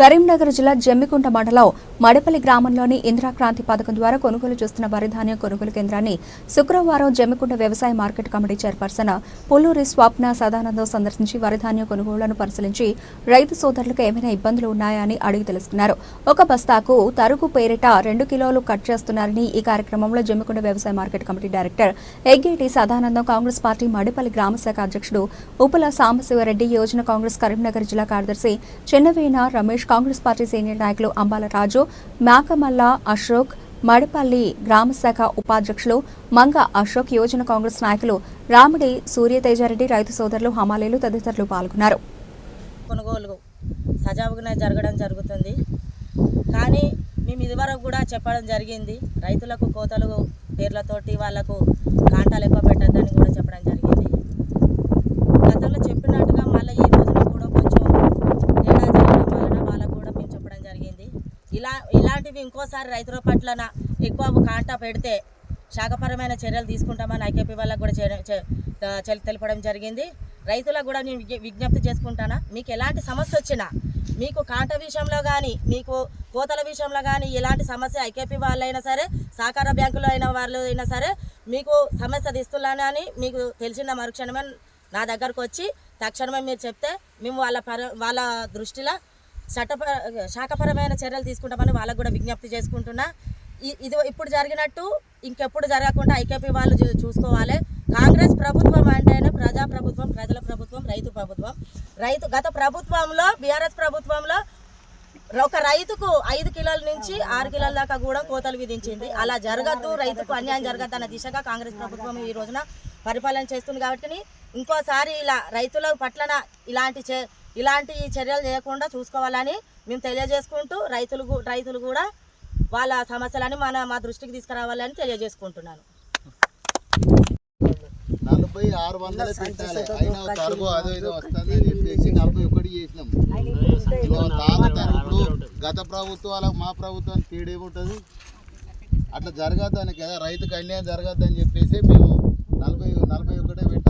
కరీంనగర్ జిల్లా జమ్మికుంట మండలం మడిపల్లి గ్రామంలోని ఇందిరాక్రాంతి పథకం ద్వారా కొనుగోలు చేస్తున్న వరి ధాన్యం కొనుగోలు కేంద్రాన్ని శుక్రవారం జమ్మికుంట వ్యవసాయ market committee chairperson Pulluri Swapna Sadanandam సందర్శించి వరి ధాన్యం కొనుగోళ్ళను పరిశీలించి రైతు సోదరులకు ఏమైనా ఇబ్బందులు ఉన్నాయా అని అడిగి తెలుసుకున్నారు. ఒక బస్తాకు తరుగు పేరిట రెండు కిలోలు కట్ చేస్తున్నారని ఈ కార్యక్రమంలో జమ్మికుంట వ్యవసాయ market committee director Eggeti Sadanandam Congress party Madipalli గ్రామ శాఖ అధ్యక్షుడు ఉపుల సాంబశివరెడ్డి యోజన కాంగ్రెస్ కరీంనగర్ జిల్లా కార్యదర్శి చెన్నవేన రమేష్ కాంగ్రెస్ పార్టీ సీనియర్ నాయకులు అంబాల రాజు మేకమల్ల అశోక్ మడిపల్లి గ్రామశాఖ ఉపాధ్యక్షులు మంగ అశోక్ యోజన కాంగ్రెస్ నాయకులు రామిడి సూర్యతేజారెడ్డి రైతు సోదరులు హమాలీలు తదితరులు పాల్గొన్నారు. కొనుగోలు సజావుగానే జరగడం జరుగుతుంది. కానీ మేము ఇదివరకు కూడా చెప్పడం జరిగింది రైతులకు కోతలు పేర్లతోటి వాళ్ళకు కాంటాలు ఎక్కువ పెట్టద్దని కూడా చెప్పడం జరిగింది గతంలో చెప్పినట్టుగా మళ్ళీ ఈ రోజున కూడా కొంచెం తేడా జరగడం వలన వాళ్ళకు కూడా మేము చెప్పడం జరిగింది ఇలా ఇలాంటివి ఇంకోసారి రైతుల పట్లన ఎక్కువ కాంటా పెడితే శాఖపరమైన చర్యలు తీసుకుంటామని ఐకేపీ వాళ్ళకు కూడా చే- తెలపడం జరిగింది. రైతులకు కూడా నేను విజ్ఞప్తి చేసుకుంటానా? మీకు ఎలాంటి సమస్య వచ్చినా మీకు కాంట విషయంలో కానీ మీకు కోతల విషయంలో కానీ ఎలాంటి సమస్య ఐకేపీ వాళ్ళైనా సరే సహకార బ్యాంకులో అయిన వాళ్ళు అయినా సరే మీకు సమస్య తీస్తున్నానని మీకు తెలిసిన మరుక్షణమే నా దగ్గరకు వచ్చి తక్షణమే మీరు చెప్తే మేము వాళ్ళ పర వాళ్ళ దృష్టిలో చట్టపర శాఖపరమైన చర్యలు తీసుకుంటామని వాళ్ళకు కూడా విజ్ఞప్తి చేసుకుంటున్నా. ఇది ఇప్పుడు జరిగినట్టు ఇంకెప్పుడు జరగకుండా ఐకేపీ వాళ్ళు చూ- చూసుకోవాలి. కాంగ్రెస్ ప్రభుత్వం అంటేనే ప్రజా ప్రభుత్వం ప్రజల ప్రభుత్వం రైతు ప్రభుత్వం. రైతు గత ప్రభుత్వంలో బీఆర్ఎస్ ప్రభుత్వంలో ఒక రైతుకు ఐదు కిలోల నుంచి ఆరు కిలోల దాకా కూడా కోతలు విధించింది. అలా జరగద్దు రైతుకు అన్యాయం జరగద్దు అన్న దిశగా కాంగ్రెస్ ప్రభుత్వం ఈ రోజున పరిపాలన చేస్తుంది కాబట్టి ఇంకోసారి ఇలా రైతుల పట్లన ఇలాంటి చే ఇలాంటి చర్యలు చేయకుండా చూసుకోవాలని మేము తెలియజేసుకుంటూ రైతులు రైతులు కూడా వాళ్ళ సమస్యలని మన మా దృష్టికి తీసుకురావాలని తెలియజేసుకుంటున్నాను. నలభై ఆరు వందలు పెట్టాలి. అయినా అదో ఇదో వస్తుంది అని చెప్పేసి నలభై ఒకటి చేసినాం. గత ప్రభుత్వాలకు మా ప్రభుత్వానికి తేడేముంటుంది అట్లా జరగద్దని కదా రైతుకు అన్యాయం జరగద్దని చెప్పేసి మేము నలభై నలభై ఒకటే పెట్టాం.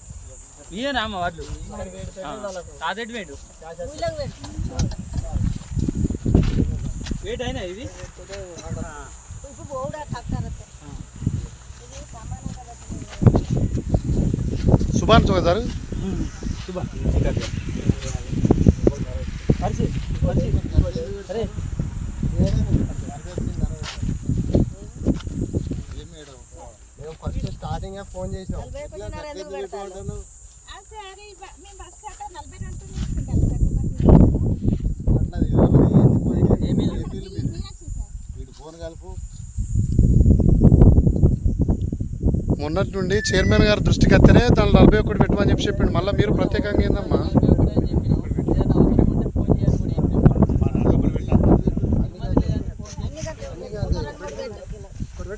ఇయ్యనామా వాళ్ళు తాతెట్టు వేడు వేట్ అయినా ఇది? సుభాన్ చౌక సార్ అరే. ఫస్ట్ స్టార్టింగ్ ఫోన్ చేసినాం. అట్లా వీడు ఫోన్ కలుపు. మొన్నటి నుండి చైర్మన్ గారి దృష్టికి వస్తేనే దాని నలభై ఒకటి పెట్టమని చెప్పి చెప్పిండు. మళ్ళీ మీరు ప్రత్యేకంగా ఏందమ్మా? సరే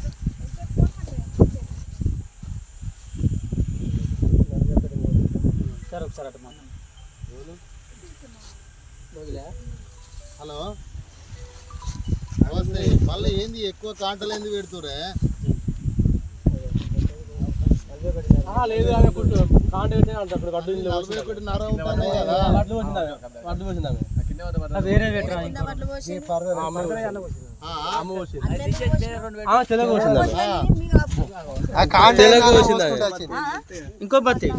హలో. నమస్తే. మళ్ళీ ఏంది? ఎక్కువ కాంటలు ఎందుకు పెడుతురే లేదు ఆమె కుట్టు కాంట పెట్టిన నలభై ఒకటి నర ఉంటుంది కదా. వడ్లు వచ్చింది వడ్లు వచ్చింది వేరే. ఇంకో బత్తి.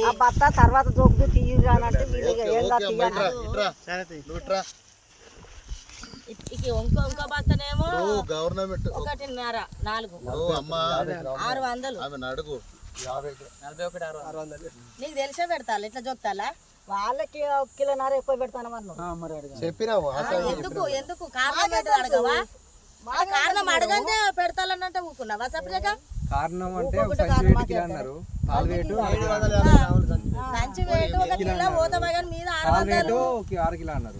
ఆ బత్త తర్వాత దొక్కు తీయరు అని అంటే వీళ్ళు ఓకే, ఏం ఓకే ఇట్రా. ఇక ఇంకో నువ్వు గవర్నమెంట్. ఒకటిన్నర నాలుగు. ఓ అమ్మ. ఆరు వందలు. నలభై ఒకటి ఆరు ఆరు వందలు. నీకు తెలిసే పెడతాను ఇట్లా చెప్తాలా వాళ్ళకి ఒక కిలోన్నర ఎక్కువ పెడతాను అన్నావు ఆ, మరి అడగాలి చెప్పినావు ఎందుకు? ఎందుకు? కారణం అడగవా? కారణం అడగందే పెడతాలన్నంటే ఊకున్నావా సపరేట్గా కారణం అంటే ఒక సంచి వేటు కిలో అన్నారు. పాలు వేటు సంచి వేటు ఒక కిలో పోతామా కానీ మీద ఆరు ఆరు కిలో అన్నారు.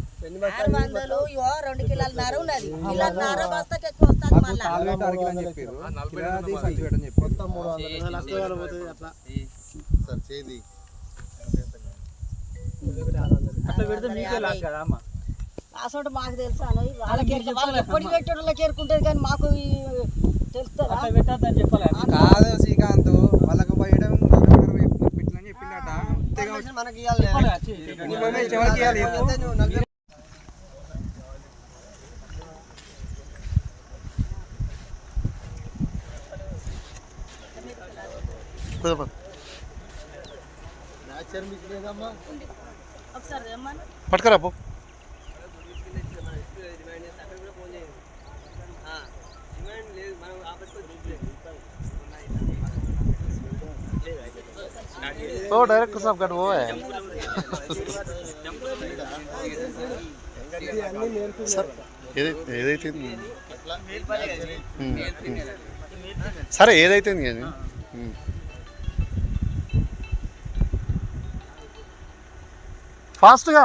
ఆరు వందలు రెండు కిలోల నర ఉన్నది. కిలో నర బస్తాకి ఎక్కువ వస్తుంది మళ్ళా. పాలు వేటు అర కిలో అని చెప్పారు. కిలోది సంచి వేటు అని చెప్పారు. మూడు వందలు. లక్ష వేల పోతుంది అట్లా. సార్ చేది. అట్లా పెడితే మీకే లాస్ కదా అమ్మ. అసలు మాకు తెలుసా వాళ్ళకి వాళ్ళకి ఎప్పటి పెట్టేటోళ్ళకి ఎరుకుంటుంది కానీ మాకు కాదు శ్రీకాంత్ వాళ్ళకు పోయడం మనకి చెప్పాలి వచ్చి. నువ్వే చివరికి ఇవ్వాలి చెప్పు. న్యాచర్ మీకు లేదమ్మా ఒకసారి ఏమన్నా పట్టుకరా పో ఓ డైరెక్టర్ సాబ్ గట్ పోవే ఏదైతే సరే ఏదైతే కానీ ఫాస్ట్గా